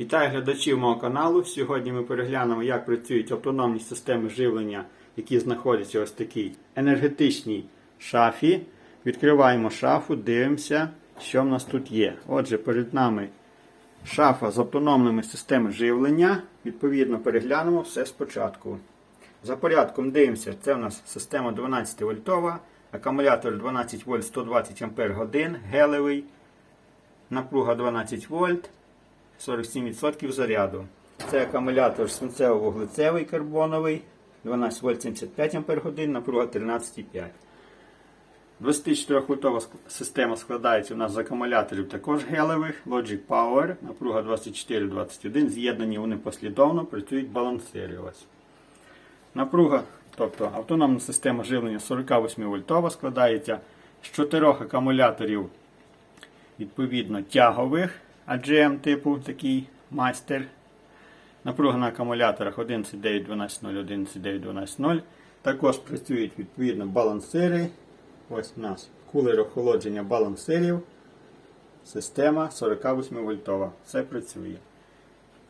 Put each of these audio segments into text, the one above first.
Вітаю глядачів мого каналу. Сьогодні ми переглянемо, як працюють автономні системи живлення, які знаходяться ось такій енергетичній шафі. Відкриваємо шафу, дивимося, що в нас тут є. Отже, перед нами шафа з автономними системами живлення. Відповідно, переглянемо все спочатку. За порядком дивимося, це в нас система 12 вольтова, акумулятор 12 вольт 120 ампер годин, гелевий, напруга 12 вольт. 47% заряду. Це акумулятор свинцево-вуглецевий карбоновий, 12 вольт 75 Ах, напруга 13,5. 24-вольтова система складається у нас з акумуляторів також гелевих, Logic Power, напруга 24-21. З'єднані вони послідовно, працюють балансири. Напруга, тобто автономна система живлення 48 вольтова складається з 4 акумуляторів відповідно тягових AGM типу такий майстер. Напруга на акумуляторах 11.9.12.0, 11.9.12.0. Також працюють відповідно балансири. Ось у нас кулер охолодження балансирів. Система 48 вольтова. Все працює.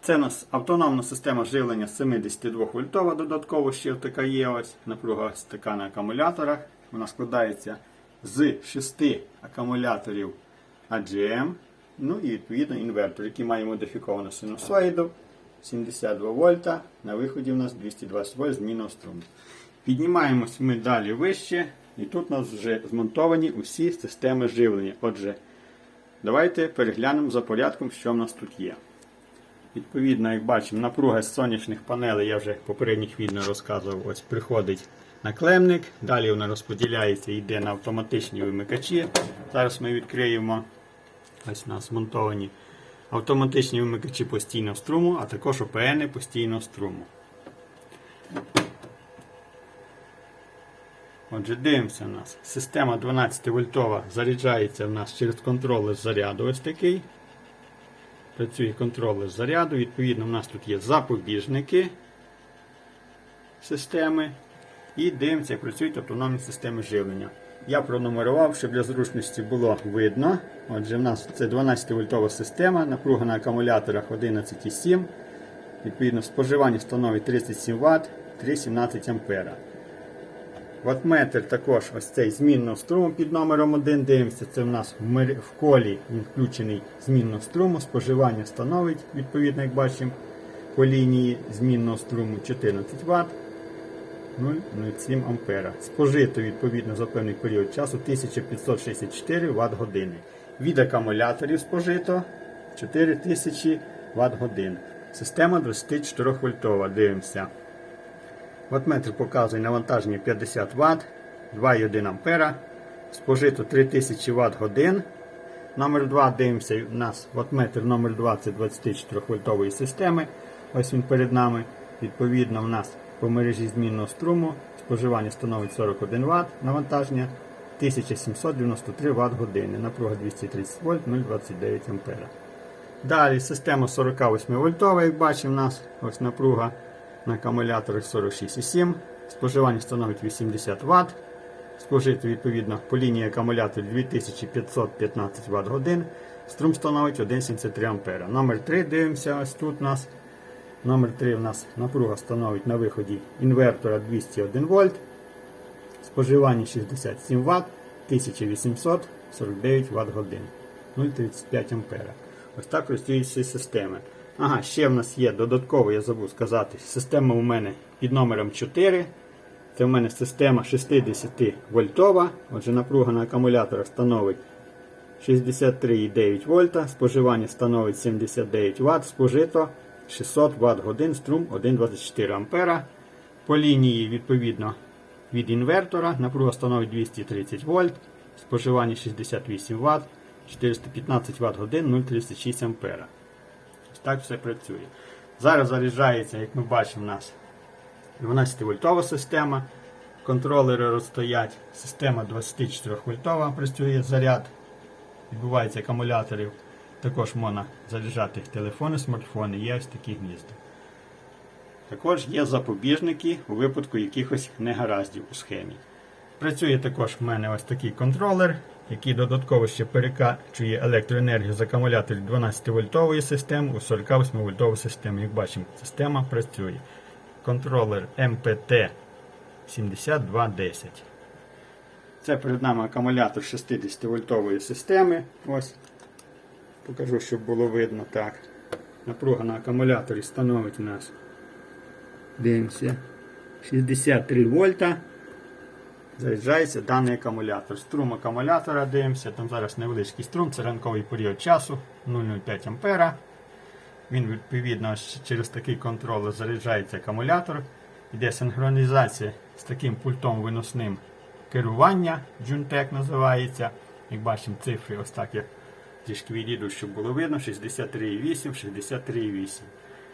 Це у нас автономна система живлення 72 вольтова. Додатково ще така є ось напруга ось така на акумуляторах. Вона складається з 6 акумуляторів AGM. Ну і відповідно інвертор, який має модифіковану синусоїду 72 вольта. На виході у нас 220 вольт змінного струму. Піднімаємось ми далі вище, і тут у нас вже змонтовані усі системи живлення. Отже, давайте переглянемо за порядком, що в нас тут є. Відповідно, як бачимо, напруга з сонячних панелей, я вже в попередніх відео розказував, ось приходить наклемник, далі вона розподіляється і йде на автоматичні вимикачі. Зараз ми відкриємо. Ось у нас змонтовані автоматичні вимикачі постійного струму, а також ОПН постійного струму. Отже, дивимося у нас. Система 12 вольтова заряджається в нас через контролер заряду ось такий. Працює контролер заряду. Відповідно, у нас тут є запобіжники системи. І дивимося, як працюють автономні системи живлення. Я пронумерував, щоб для зручності було видно. Отже, в нас це 12 вольтова система, напруга на акумуляторах 11,7. Відповідно, споживання становить 37 Вт, 3,17 ампера. Ваттметр також ось цей змінного струму під номером 1. Дивимося, це в нас в колі він включений змінного струму. Споживання становить, відповідно, як бачимо, по лінії змінного струму 14 Вт. 0,07 ампера. Спожито відповідно за певний період часу 1564 Вт години. Від акумуляторів спожито 4000 Вт годин. Система 24 вольтова. Дивимося. Ваттметр показує навантаження 50 Вт, 2,1 ампера. Спожито 3000 Вт годин. Номер 2 дивимося, у нас ваттметр номер 2 це 24 вольтової системи. Ось він перед нами. Відповідно, в нас по мережі змінного струму споживання становить 41 Вт, навантаження 1793 Вт години, напруга 230 вольт 0,29 А. Далі система 48 вольтова, як бачимо, у нас ось напруга на акумуляторах 46,7, споживання становить 80 Вт. Спожито відповідно по лінії акумуляторів 2515 Вт годин. Струм становить 1,73 А. Номер 3 дивимося, ось тут у нас. Номер 3 у нас напруга становить на виході інвертора 201 вольт. Споживання 67 Вт, 1849 Вт годин. 0,35 ампера. Ось так працюють всі системи. Ага, ще в нас є додатково, я забув сказати, система у мене під номером 4. Це в мене система 60 вольтова. Отже, напруга на акумуляторах становить 63,9 вольта, споживання становить 79 Вт, спожито 600 Вт годин, струм 1,24 ампера. По лінії, відповідно, від інвертора напруга становить 230 вольт, споживання 68 Вт, 415 Вт годин, 0,36 ампера. Так все працює. Зараз заряджається, як ми бачимо, у нас 12 вольтова система. Контролери розстоять. Система 24 вольтова працює заряд. Відбувається акумуляторів. Також можна заряджати телефони, смартфони, є ось такі гнізда. Також є запобіжники у випадку якихось негараздів у схемі. Працює також в мене ось такий контролер який додатково ще перекачує електроенергію з акумуляторів 12 вольтової системи у 48 вольтову систему. Як бачимо, система працює. Контролер МПТ 7210. Це перед нами акумулятор 60 вольтової системи. Ось. Покажу, щоб було видно так. Напруга на акумуляторі становить у нас. Дивимося. 63 вольта. Заряджається даний акумулятор. Струм акумулятора дивимося. Там зараз невеличкий струм, це ранковий період часу 0,05 ампера. Він відповідно через такий контролер заряджається акумулятор. Йде синхронізація з таким пультом виносним керування. Juntec називається. Як бачимо, цифри ось так я трішки відійду, щоб було видно. 63,8, 63,8.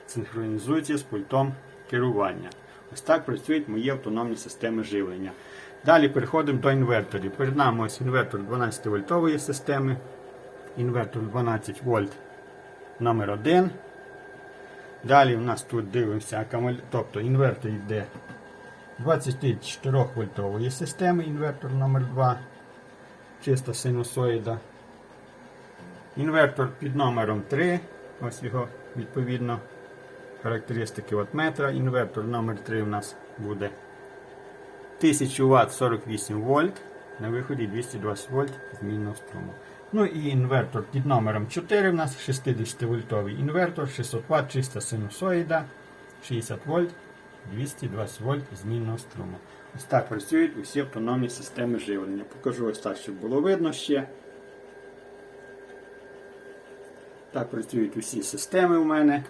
Синхронізується з пультом керування. Ось так працюють мої автономні системи живлення. Далі переходимо до інверторів. Перед нами ось інвертор 12 вольтової системи. Інвертор 12 вольт номер 1. Далі в нас тут дивимося тобто інвертор йде 24 вольтової системи, інвертор номер 2 чиста синусоїда. Інвертор під номером 3, ось його відповідно характеристики ваттметра. Інвертор номер 3 у нас буде 1000 Вт 48 вольт. На виході 220 вольт змінного струму. Ну і інвертор під номером 4 у нас 60 вольтовий інвертор, 600 Вт чиста синусоїда, 60 вольт, 220 вольт змінного струму. Ось так працюють усі автономні системи живлення. Покажу ось так, щоб було видно ще. Так працюють усі системи у мене.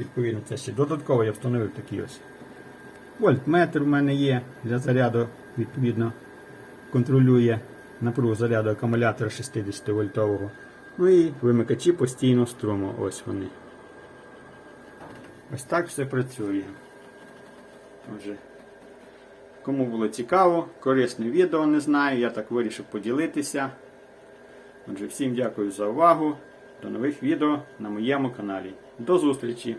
Відповідно, це ще додатково я встановив такий ось вольтметр у мене є для заряду, відповідно, контролює напругу заряду акумулятора 60 вольтового. Ну і вимикачі постійного струму. Ось вони. Ось так все працює. Отже, кому було цікаво, корисне відео не знаю, я так вирішив поділитися. Отже, всім дякую за увагу. До нових відео на моєму каналі. До зустрічі!